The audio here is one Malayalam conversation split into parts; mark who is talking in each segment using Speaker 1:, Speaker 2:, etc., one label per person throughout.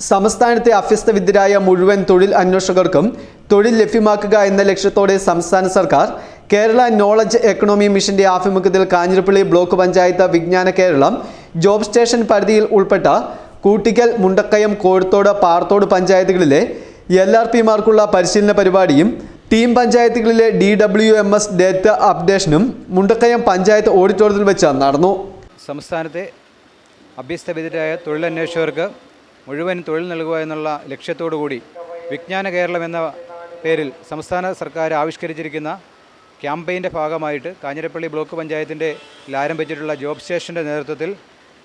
Speaker 1: സംസ്ഥാനത്തെ അഭ്യസ്തവിദ്യരായ മുഴുവൻ തൊഴിൽ അന്വേഷകർക്കും തൊഴിൽ ലഭ്യമാക്കുക എന്ന ലക്ഷ്യത്തോടെ സംസ്ഥാന സർക്കാർ കേരള നോളജ് എക്കണോമി മിഷന്റെ ആഭിമുഖ്യത്തിൽ കാഞ്ഞിരപ്പള്ളി ബ്ലോക്ക് പഞ്ചായത്ത് വിജ്ഞാന കേരളം ജോബ് സ്റ്റേഷൻ പരിധിയിൽ ഉൾപ്പെട്ട കൂട്ടിക്കൽ മുണ്ടക്കയം കോഴത്തോട് പാർത്തോട് പഞ്ചായത്തുകളിലെ എൽ ആർ പിമാർക്കുള്ള പരിശീലന പരിപാടിയും ടീം പഞ്ചായത്തുകളിലെ D W M S data അപ്ഡേഷനും Mundakayam panchayat ഓഡിറ്റോറിയത്തിൽ വെച്ച് നടന്നു.
Speaker 2: സംസ്ഥാനത്തെ അഭ്യസ്തവിദ്യരായ തൊഴിലന്വേഷകർക്ക് മുഴുവൻ തൊഴിൽ നൽകുക എന്നുള്ള ലക്ഷ്യത്തോടു കൂടി വിജ്ഞാന കേരളം എന്ന പേരിൽ സംസ്ഥാന സർക്കാർ ആവിഷ്കരിച്ചിരിക്കുന്ന ക്യാമ്പയിന്റെ ഭാഗമായിട്ട് കാഞ്ഞിരപ്പള്ളി ബ്ലോക്ക് പഞ്ചായത്തിന്റെ ആരംഭിച്ചിട്ടുള്ള ജോബ് സ്റ്റേഷന്റെ നേതൃത്വത്തിൽ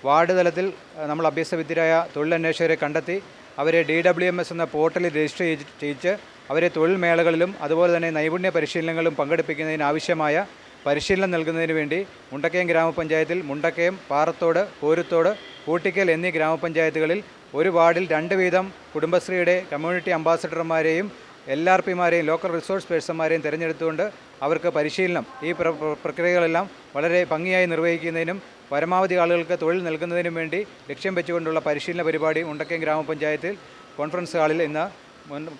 Speaker 2: വാർഡ് തലത്തിൽ നമ്മൾ അഭ്യസ്തവിദ്യരായ തൊഴിലന്വേഷകരെ കണ്ടെത്തി അവരെ ഡി ഡബ്ല്യു എം എസ് എന്ന പോർട്ടലിൽ രജിസ്റ്റർ ചെയ്യിച്ച് അവരെ തൊഴിൽ മേളകളിലും അതുപോലെ തന്നെ നൈപുണ്യ പരിശീലനങ്ങളിലും പങ്കെടുപ്പിക്കുന്നതിന് ആവശ്യമായ പരിശീലനം നൽകുന്നതിന് വേണ്ടി മുണ്ടക്കയം ഗ്രാമപഞ്ചായത്തിൽ മുണ്ടക്കയം പാറത്തോട് പോരുത്തോട് കൂട്ടിക്കൽ എന്നീ ഗ്രാമപഞ്ചായത്തുകളിൽ ഒരു വാർഡിൽ രണ്ട് വീതം കുടുംബശ്രീയുടെ കമ്മ്യൂണിറ്റി അംബാസഡർമാരെയും എൽ ആർ പിമാരെയും ലോക്കൽ റിസോഴ്സ് പേഴ്സൺമാരെയും തിരഞ്ഞെടുത്തുകൊണ്ട് അവർക്ക് പരിശീലനം ഈ പ്ര പ്ര- പ്രക്രിയകളെല്ലാം വളരെ ഭംഗിയായി നിർവഹിക്കുന്നതിനും പരമാവധി ആളുകൾക്ക് തൊഴിൽ നൽകുന്നതിനും വേണ്ടി ലക്ഷ്യം വെച്ചുകൊണ്ടുള്ള പരിശീലന പരിപാടി മുണ്ടക്കയം ഗ്രാമപഞ്ചായത്തിൽ കോൺഫറൻസ് ഹാളിൽ ഇന്ന്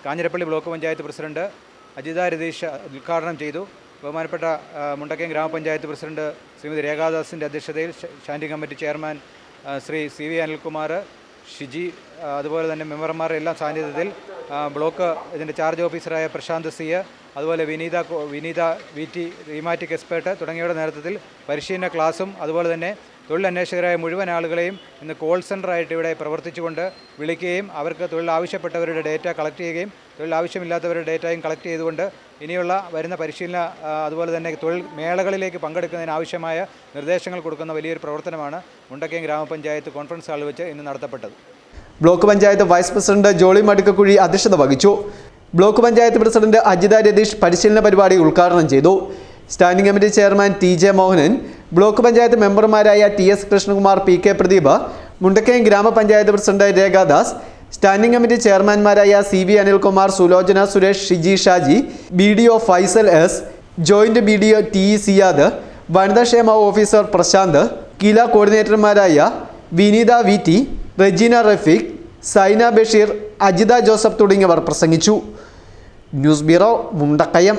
Speaker 2: കാഞ്ഞിരപ്പള്ളി ബ്ലോക്ക് പഞ്ചായത്ത് പ്രസിഡന്റ് അജിത രതീഷ് ഉദ്ഘാടനം ചെയ്തു. ബഹുമാനപ്പെട്ട മുണ്ടക്കയം ഗ്രാമപഞ്ചായത്ത് പ്രസിഡന്റ് ശ്രീമതി രേഖാദാസിന്റെ അധ്യക്ഷതയിൽ standing committee chairman Shri C V Anilkumar Shiji അതുപോലെ തന്നെ മെമ്പർമാരുടെ എല്ലാം സാന്നിധ്യത്തിൽ ബ്ലോക്ക് ഇതിന്റെ ചാർജ് ഓഫീസറായ പ്രശാന്ത് സി അതുപോലെ Vineetha Vineetha V T thematic expert തുടങ്ങിയവരുടെ നേതൃത്വത്തിൽ പരിശീലന ക്ലാസും അതുപോലെ തന്നെ തൊഴിലന്വേഷകരായ മുഴുവൻ ആളുകളെയും ഇന്ന് കോൾ സെന്ററായിട്ട് ഇവിടെ പ്രവർത്തിച്ചുകൊണ്ട് വിളിക്കുകയും അവർക്ക് തൊഴിൽ ആവശ്യപ്പെട്ടവരുടെ ഡേറ്റ കളക്ട് ചെയ്യുകയും തൊഴിൽ ആവശ്യമില്ലാത്തവരുടെ ഡേറ്റയും കളക്ട് ചെയ്തുകൊണ്ട് ഇനിയുള്ള വരുന്ന പരിശീലന അതുപോലെ തന്നെ തൊഴിൽ മേളകളിലേക്ക് പങ്കെടുക്കുന്നതിന് ആവശ്യമായ നിർദ്ദേശങ്ങൾ കൊടുക്കുന്ന വലിയൊരു പ്രവർത്തനമാണ് മുണ്ടക്കയം ഗ്രാമപഞ്ചായത്ത് കോൺഫറൻസ് ഹാളിൽ വെച്ച് ഇന്ന് നടത്തപ്പെട്ടത്.
Speaker 1: Block panchayat vice president Jolly Madukkakuzhi അധ്യക്ഷത വഹിച്ചു. ബ്ലോക്ക് പഞ്ചായത്ത് പ്രസിഡന്റ് അജിത രതീഷ് പരിശീലന പരിപാടി ഉദ്ഘാടനം ചെയ്തു. Standing committee chairman T J Mohanan block panchayat മെമ്പർമാരായ T S Krishnakumar P K Pradeep Mundakayam ഗ്രാമപഞ്ചായത്ത് president Rekhadas standing committee ചെയർമാൻമാരായ C V Anilkumar Sulochana Suresh Shiji Shaji B D O Faisal S joint B D O T E Siyad വനിതാക്ഷേമ officer Prashanth KILA കോർഡിനേറ്റർമാരായ Vineetha V T Rejeena Rafeeq Saina Basheer Ajitha Joseph തുടങ്ങിയവർ പ്രസംഗിച്ചു. News bureau Mundakayam.